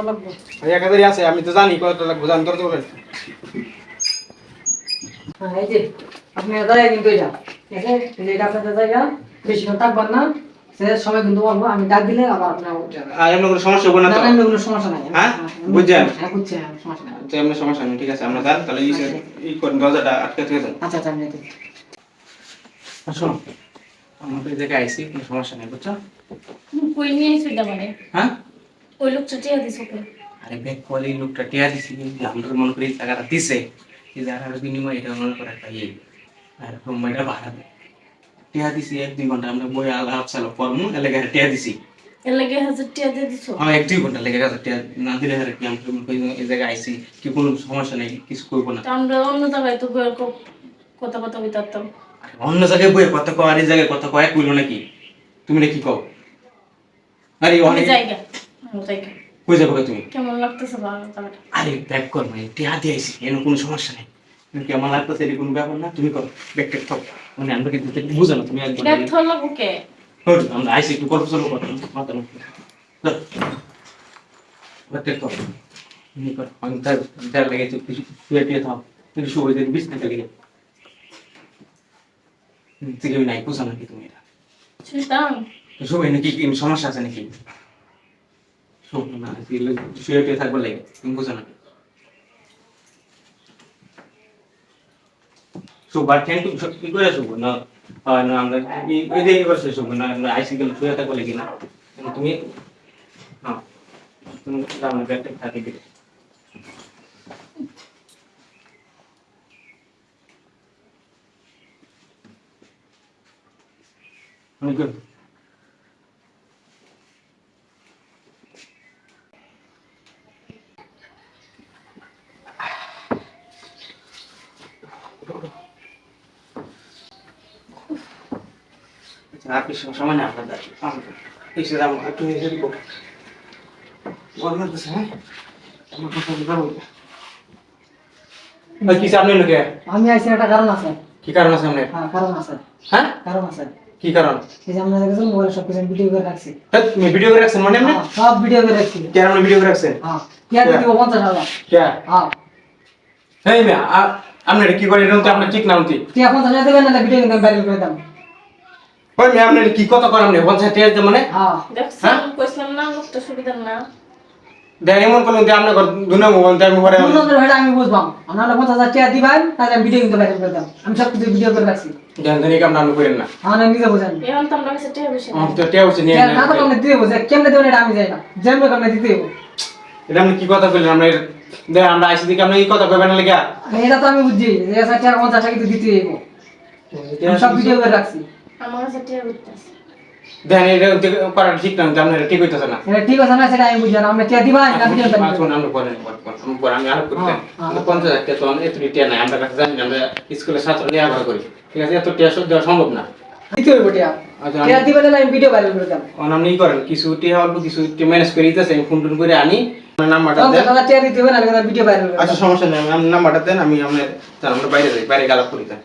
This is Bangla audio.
লাগবে। এক হাজারই আছে আমি তো জানি কত লাগবে জানি তোর তো বলেন হ্যাঁ এই যে আপনি জায়গা কিন্তু এটা ঠিক আছে এই যে এটা আপনাদের জায়গা বেশিক্ষণ থাকবেন না সময় কিন্তু বলব আমি ডাক দিলে আবার আপনার আর এমন কোনো সমস্যা হবে না না তো না, কোনো সমস্যা নাই। হ্যাঁ? বুঝছেন? হ্যাঁ বুঝছি হ্যাঁ, সমস্যা নাই। তো এমন সমস্যা নেই ঠিক আছে আমরা যান তাহলে এই এই করেন দরজাটা আটকে থেকে আচ্ছা আচ্ছা আমি জায়গায় আইসি কোনো সমস্যা নেই বুঝছ? কই নিয়ে এটা মানে? হ্যাঁ? ওই লোকটা টিয়া দিস ওকে। আরে ব্যাগ কল এই লোকটা টিয়া দিছি কিন্তু আমরা মনে করি জায়গাটা দিছে এই জায়গাটার বিনিময়ে এটা মনে করে একটা ইয়ে। আর ভাড়া দেয়। টিয়া দিছি এক দুই ঘণ্টা আমরা বই আলাপ চালাপ করমু এলাকায় টিয়া দিছি। এর লাগে হাজার টিয়া দিয়ে দিছ? আমার এক দুই ঘণ্টা লেগে গেছে টিয়া না দিলে আর কি আমরা মনে করি এই জায়গায় আইসি কি কোনো সমস্যা নেই কিছু করব না। আমরা অন্য জায়গায় তো ক- কথা কথা আরে অন্য জায়গায় বইয়ে কথা কয় আর এই জায়গায় কথা কয় কইলো নাকি? তুমি নাকি কও? আরে অনেক জায়গা। কই যাব তুমি? কেমন লাগতেছে আরে ব্যাক কর মানে দিয়ে আইসি এর কোনো সমস্যা নেই। তুমি কেমন লাগতেছে এর কোনো ব্যাপার না? তুমি করো ব্যাগ টেক থাক মানে আমরা কিন্তু বুঝো না তুমি একদম ব্যর্থ লাগবো কে? হট, আমরা আইসি একটু গল্প সল্প করো মাথা নষ্ট। ব্যাগ টেক থাক তুমি কর কিছু শুয়ে থাও কিন্তু শুয়ে দিন বিছ না লেগে। থেকে নাই বুঝো নাকি তুমি এটা? শুনতাম শুয়ে নাকি কি সমস্যা আছে নাকি? না শুয়ে টিয়ে থাকবার লাগে তুমি বুঝো নাকি সুবার ঠ্যাং কি করে শুবো না হয় না আমরা এই এই যে এবার শেষ হব না আমরা আইসিকেল শুয়ে থাকব লাগি না কিন্তু তুমি হ্যাঁ তুমি আমার ব্যাগটা থাকে দিবে আমি করব আর কিছু সময় না আপনার এসে যাব। একটু এসে দিব। গরম লাগতেছে হ্যাঁ? আমার কথা কি আপনি লোকে? আমি একটা কারণ আছে। কি কারণ আছে আপনার? হ্যাঁ কারণ আছে। হ্যাঁ? কারণ আছে। কি কারণ? এই যে আপনাদের কাছে মোবাইলে সব কিছু ভিডিও করে রাখছি। হ্যাঁ, তুমি ভিডিও করে রাখছেন মানে আপনি? সব ভিডিও করে রাখছি। কে আপনি ভিডিও করে রাখছেন? হ্যাঁ দিব? কে? হ্যাঁ। এই আপনি কি করে এরকম তো আপনার ঠিক না উঠি কিয়া পঞ্চাশ হাজার না ভিডিও কিন্তু বাইরে করে দাম ওই মেয়ে আপনার কি কথা করেন আপনি পঞ্চায়েত টিয়া দিতে মানে? হ্যাঁ। দেখছিলাম কইছিলাম না লোকটা সুবিধার না। দেখ এমন করলেন যে আপনার দুনো মোবাইল আমি ঘরে পূর্ণদের ভাইটা আমি বুঝবাম। আপনারা পঞ্চাশ হাজার টাকা দিবেন তাহলে আমি ভিডিও কিন্তু বাইরে করে দাম আমি সব কিছু ভিডিও করে রাখছি। জান জানি কাম নাম করেন না। আমার নিজে বুঝেন। এখন তো আমরা কাছে টিয়া বেশি নাই। তো টিয়া হচ্ছে নিয়ে না তো আপনি। দিতে বুঝে কেমনে দেবেন এটা আমি যাই না। যেমন কেমনে দিতে হইব। এটা আপনি কি কথা বললেন? আমরা দেখ আমরা আইসি দিকে আপনি এই কথা কইবেন না লেগে। এটা তো আমি বুঝছি। যে হাজার টাকা পঞ্চাশ টাকা কিন্তু দিতে হইব আমি সব ভিডিও করে রাখছি। আমার কাছে টিয়া করতেছে। দেন এটা হচ্ছে ঠিক না আপনি এটা ঠিক হইতেছে না। এটা ঠিক আছে না সেটা আমি বুঝি না আপনি টাকা দিবা না ভিডিও শুনুন, আমরা পরে পরে, আমি আরও করতে হ্যাঁ, হ্যাঁ। টাকা তো এত টিয়া নাই আমরা কাছে জানি আমরা স্কুলে ছাত্র নিয়ে আবার করি। ঠিক আছে এত টিয়া সব দেওয়া সম্ভব না। দিতে হইব টাকা আচ্ছা দিবেন না আমি ভিডিও বাইরে করে দাম এখন আপনি করেন কিছু টিয়া অল্প কিছু ম্যানেজ করে দিতেছে আমি ফোন টোন করে আনি আমার নাম্বারটা দেন। হাজার টাকা দিতে হবে না আমি ভিডিও বাইরে করে আচ্ছা সমস্যা নেই আমি নাম্বারটা দেন আমি আপনার আমরা বাইরে যাই বাইরে গালাপ করি দেন